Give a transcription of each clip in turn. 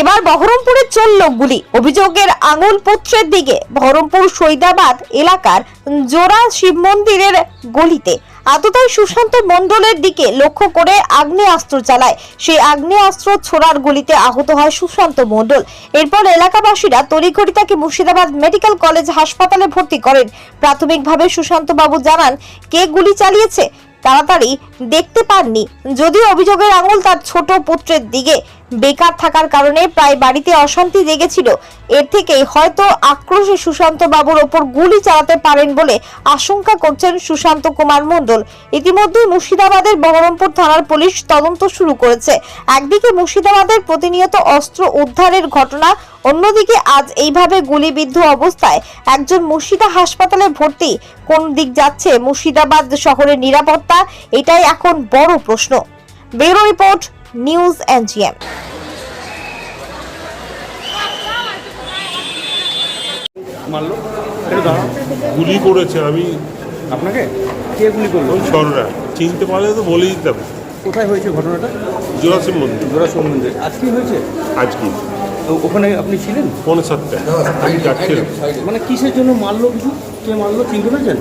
এবার বহরমপুরে চলল গুলি। অভিযোগের আঙুল পুত্রের দিকে বহরমপুর সৈদাবাদ এলাকার জোড়া শিব মন্দিরের গলিতে। আততায় সুশান্ত মণ্ডলের দিকে লক্ষ্য করে আগ্নেয়াস্ত্র চালায়। সেই আগ্নেয়াস্ত্র ছোড়ার গুলিতে আহত হয় সুশান্ত মণ্ডল। এরপর এলাকাবাসীরা তড়িঘড়ি তাকে মুর্শিদাবাদ মেডিকেল কলেজ হাসপাতালে ভর্তি করেন। প্রাথমিকভাবে সুশান্ত বাবু জানান, কে গুলি চালিয়েছে? তাড়াতাড়ি দেখতে পাননি। যদিও অভিযোগের আঙুল তার ছোট পুত্রের দিকে বেকার থাকার কারণে প্রায় বাড়িতে অশান্তি লেগেছিল। এর থেকেই হয়তো আক্রোশে সুশান্ত বাবুর ওপর গুলি চালাতে পারেন বলে আশঙ্কা করছেন সুশান্ত কুমার মণ্ডল। ইতিমধ্যেই মুর্শিদাবাদের বহরমপুর থানার পুলিশ তদন্ত শুরু করেছে। একদিকে মুর্শিদাবাদের প্রতিনিয়ত অস্ত্র উদ্ধারের ঘটনা, অন্যদিকে আজ এইভাবে গুলিবিদ্ধ অবস্থায় একজন মুর্শিদা হাসপাতালে ভর্তি। কোন দিক যাচ্ছে মুর্শিদাবাদ শহরের নিরাপত্তা, এটাই এখন বড় প্রশ্ন। Bureau report, news NGM. মারলো। গুলি করেছে আমি আপনাকে? কে গুলি করল? ওই সররা। চিনতে পারলে তো বলে দিতাম। কোথায় হয়েছে ঘটনাটা? জোরাসিম মন্দির। জোড়া সম্বন্ধে আজকে হয়েছে? আজকে তো ওখানে আপনি ছিলেন? পৌনে সাতটা আমি যাচ্ছিলাম। মানে কিসের জন্য মারলো কিছু? কে মারলো? চিনতে পেরেছেন?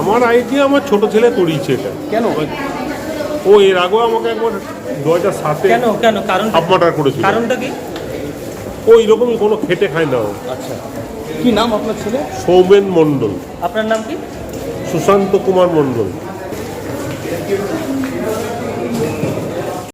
আমার আইডিয়া আমার ছোট ছেলে করিয়েছে এটা। কেন? ও এর আগেও আমাকে একবার দু হাজার সাতে কেন কেন? কারণ মার্টার করেছিল। কারণটা কি? ও রকমই কোনো খেটে খায় না ও। আচ্ছা। কি নাম আপনার ছেলে? সৌমেন মণ্ডল। আপনার নাম কি? সুশান্ত কুমার মণ্ডল।